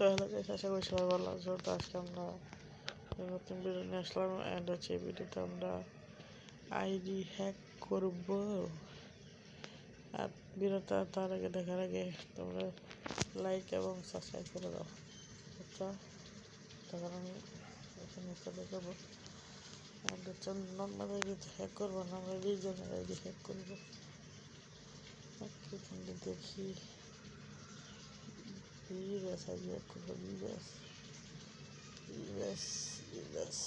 তো হ্যালো আশা করি সবাই ভালো আছো। তো আজকে আমরা নতুন ভিডিও নিয়ে আসলাম অ্যান্ড হচ্ছে এই ভিডিওতে আমরা আইডি হ্যাক করব। আর ভিডিওটা তার আগে দেখার আগে তোমরা লাইক এবং সাবস্ক্রাইব করে দাও। আচ্ছা তখন আমি এখানে চলে যাব অ্যান্ড হচ্ছে নর্মাল আইডি হ্যাক করব না আমরা রিজনের আইডি হ্যাক করব। এখানে দেখি Vives ayer como vives. Vives, vives.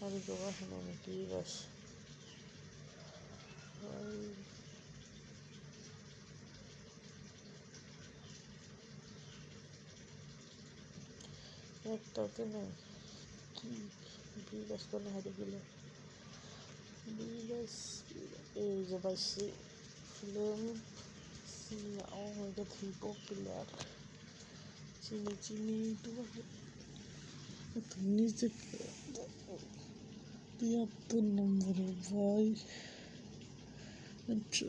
Algo bajo no me vives. Ay. একটাতে নেই কি বিগাস করে হারিয়ে গেল বিগাস এই যে পাইছি film Oh my god, he popular. চিনি চিনি তোমাকে নিচে তিয়াত্তর নম্বরে ভাই আচ্ছা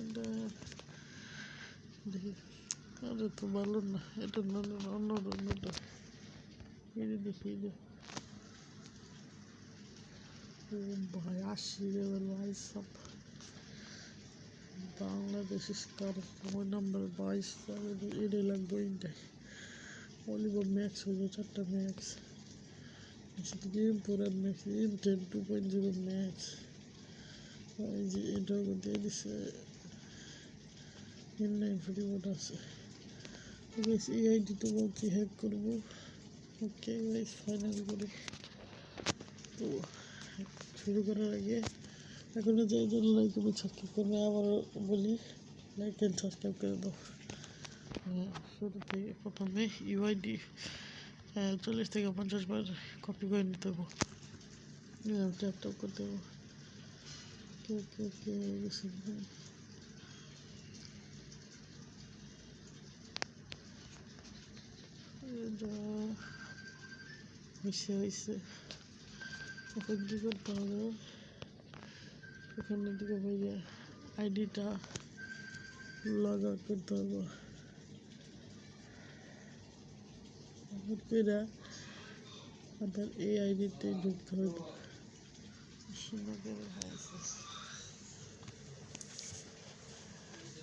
এটা দেখি আরে তো ভালো না এটা না না অন্য অন্যটা এটা দেখি সব বাংলাদেশ স্টার নাম্বার বাইশ এটাই লাগবে এইটাই অলিভার ম্যাক্স হইল চারটা ম্যাক্স গেম পুরো ম্যাক্স ইন্টেন টু পয়েন্ট জিরো ম্যাক্স এই যে এটাও দিয়ে দিছে ইন নাইন ফোর্টি ওয়ান আছে। গাইস এই আইডি তোমাকে হ্যাক করব। ওকে গাইস ফাইনাল করে। তো শুরু করার আগে এখনও যে জন্য লাইক এবং সাবস্ক্রাইব করবে আবার বলি লাইক অ্যান্ড সাবস্ক্রাইব করে দাও। শুরু থেকে প্রথমে ইউআইডি চল্লিশ থেকে পঞ্চাশ বার কপি করে নিতে হব। ট্যাপ ট্যাপ করতে হব। কে এখন কী করতে হবে এখানের দিকে ভাইয়া আইডিটা লগ আউট করতে হবে আবার এই আইডিতে ঢুকতে হবে।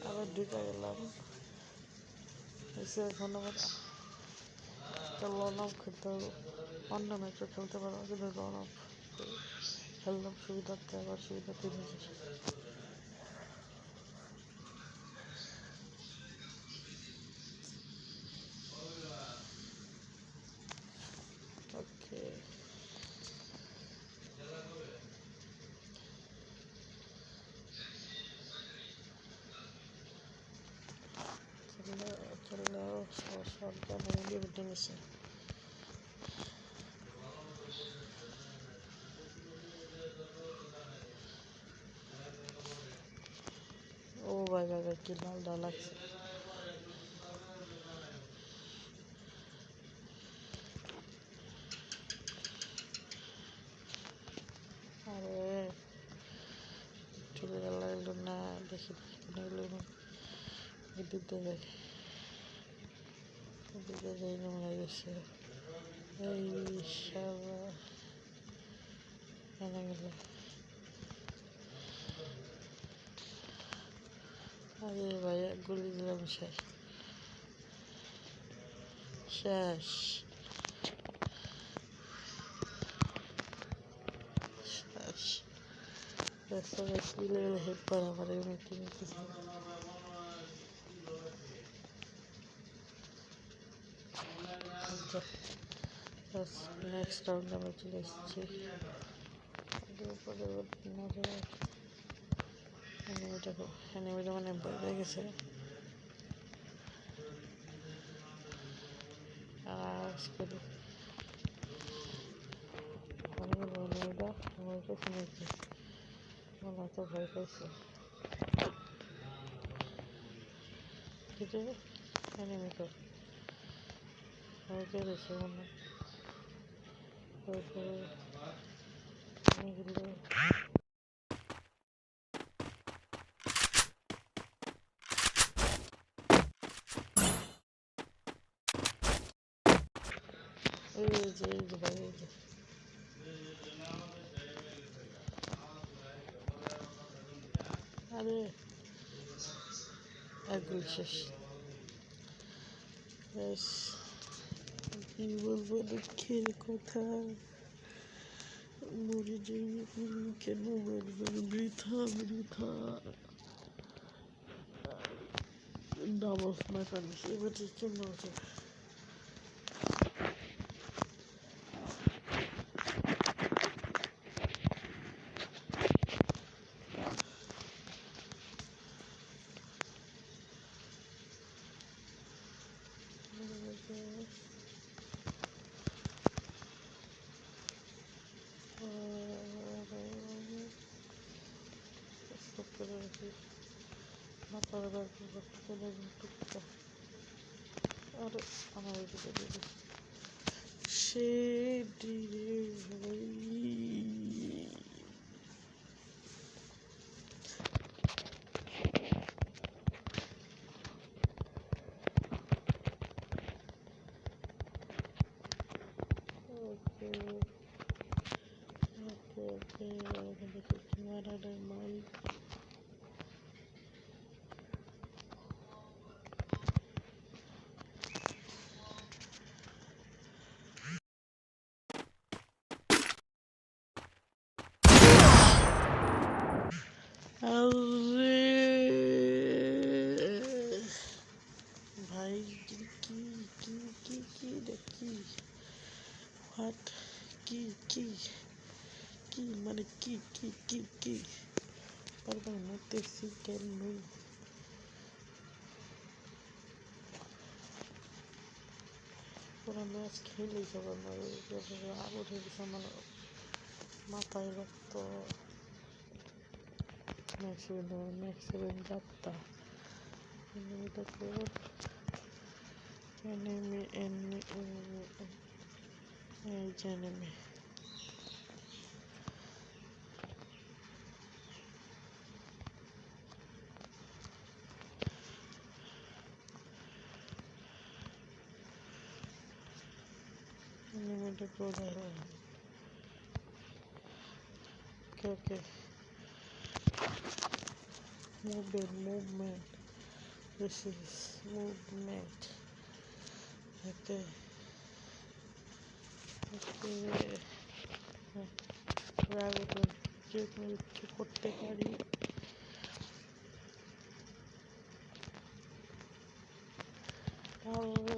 আবার ঢুকে গেলাম। এখন আবার একটা লন অফ খেলতে হবে। অন্য ম্যাচও খেলতে পারো, কিন্তু লন অফ Allah'ım şu bir dakika var şu bir dakika temizlik. Okay. Hatırla, hatırla, sor, sor. কি লাল লাল লাগছে? আরে চলে গেল লাগল না দেখি দেখি লাগল না এদিকে যাই। না, মনে গেছে এই এনে গেল আরে ভাইয়া গুলি দিলাম, শেষ। শেষ। শেষ। রাস্তায় কি লেগে হেড পার আমার এমনি কি নেক্সট রাউন্ড আমরা চলে এসেছি। অ্যানিমেটা অ্যানিমেটা মানে বেড়ে গেছে অনেক অ্যানিমেটা আমার কাছে ভয় পাইছে কিন্তু অ্যানিমেটা ভয় পেয়েছে মনে তারপরে এই যে এই যে ভাই বলব, দুঃখের কথা। মরে যাই কেন মরবেন বৃথা বৃথা। নামাজ না কানিস এবার জন্য আছে Stop করে গল্প করতে চলে টুকটা আর আমার ডিরে ভাই ওকে ওকে ওকে এখান থেকে ক্যামেরাটা মাইক আরে ভাই কি কি কি কি কি রে কি হোয়াট কি কি কি মানে কি কি কি কি বারবার মরতেছি কেন পুরো ম্যাচ খেলেই সবার আরও উঠে গেছে আমার মাথায় রক্ত nessuno nessuno যাত্রা কোড enemy enemy enemy এই যে enemy enemyটা কোথায় ওকে ওকে movement movement this is movement okay okay রাগবেন যে কোনো কিছু করতে পারি I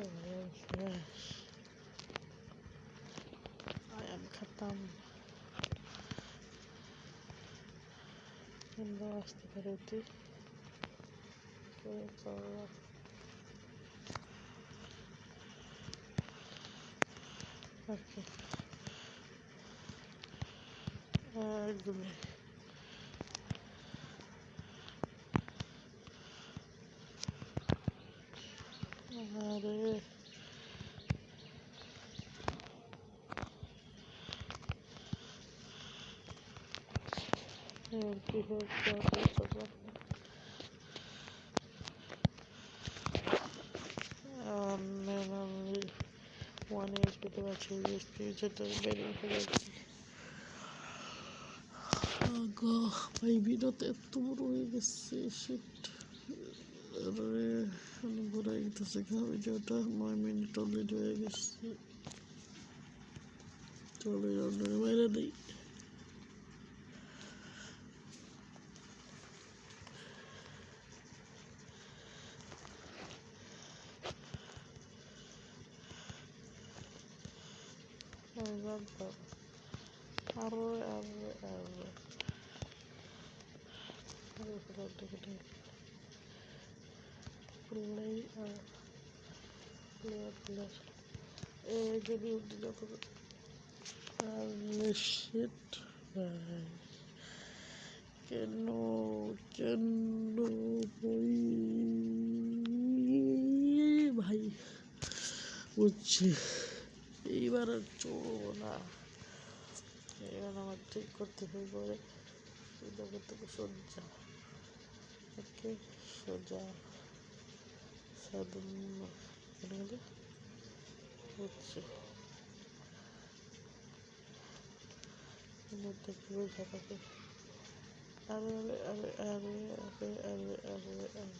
কিন্তু আসতে পারে এটি ওকে। আরে চলো আমি ওয়ান এইচপিতে পাচ্ছি এইচপি যেটা বেরিয়ে ফেলেছি গা ভাই ভিডিওতে এত বড় হয়ে হয়ে মিনিট অলরেডি হয়ে গেছে চলে অর্ডারে বাইরে দিই জানতাম আরও আরও আরও প্লে প্লেয়ার প্লেয়ার এই যদি শিট ভাই কেন কেন ভাই ভাই বুঝছি এইবার আর চলবো না এবার আমার ঠিক করতে হইব এটাকে তোকে সজ্জা একে সোজা সাধন হচ্ছে মধ্যে পুরো ঝাঁকাকে আরে আরে আরে আরে আরে আরে আরে আরে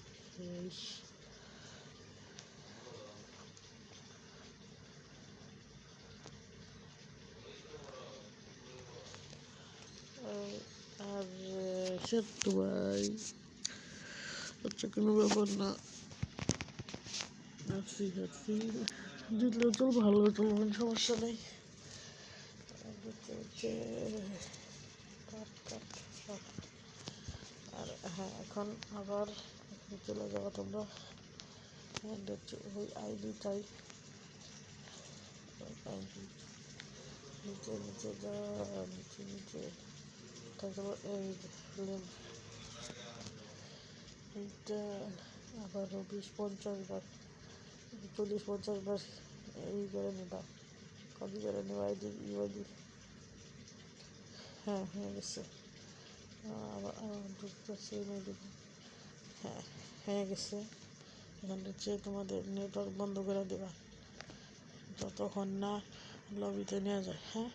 ছোট্ট ভাই আচ্ছা কোনো ব্যাপার না। হাঁটছি হাঁটছি জিতলেও চল ভালো চল কোনো সমস্যা নেই। আর হ্যাঁ এখন আবার চলে যাব তোমরা। ওই আইডি চাই নিচে নিচে যাওয়া নিচে নিচে। তারপর এই এইটা আবারও বিশ পঞ্চাশ বার, চল্লিশ পঞ্চাশ বার এই করে নিবা কপি করে নেবা আইডি ইউআইডি হ্যাঁ হয়ে গেছে। আবার আবার মেয়েদের হ্যাঁ হয়ে গেছে। এখন হচ্ছে তোমাদের নেটওয়ার্ক বন্ধ করে দেবা। যতক্ষণ না লবিতে নেওয়া যায় হ্যাঁ?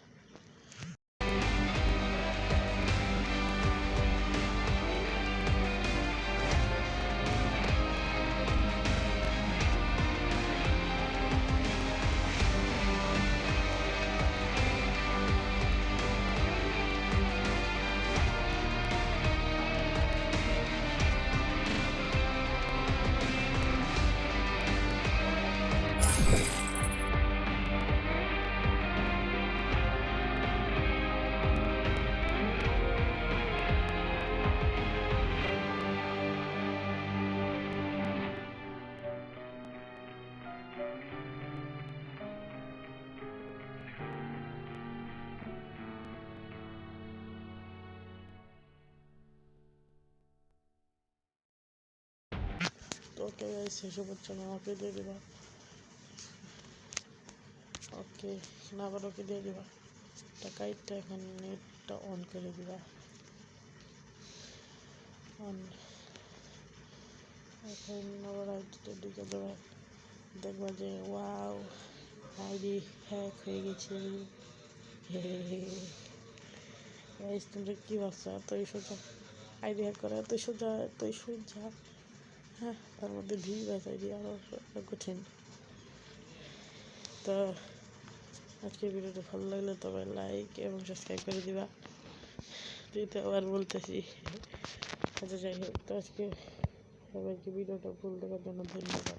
ওকে হচ্ছে না আমাকে দিয়ে দেবা। ওকে আবার ওকে দিয়ে দেবা। টাকাইটা এখন নেটটা অন করে দিবা। অন এখন আবার আইডিটা ঢুকে দেবা দেখবা যে ওয়াও আইডি হ্যাক হয়ে গেছে। তোমরা কি ভাবছ? এতই সোজা। আইডি হ্যাক করা, এতই সোজা এতই সোজা। হ্যাঁ তার মধ্যে ভিড় দিয়ে আইডি আরও কঠিন। তো আজকে ভিডিওটা ভালো লাগলে তবে লাইক এবং সাবস্ক্রাইব করে দিবা। দিতে আবার বলতেছি। আচ্ছা যাই হোক, তো আজকে সবাইকে ভিডিওটা ভুল দেখার জন্য ধন্যবাদ।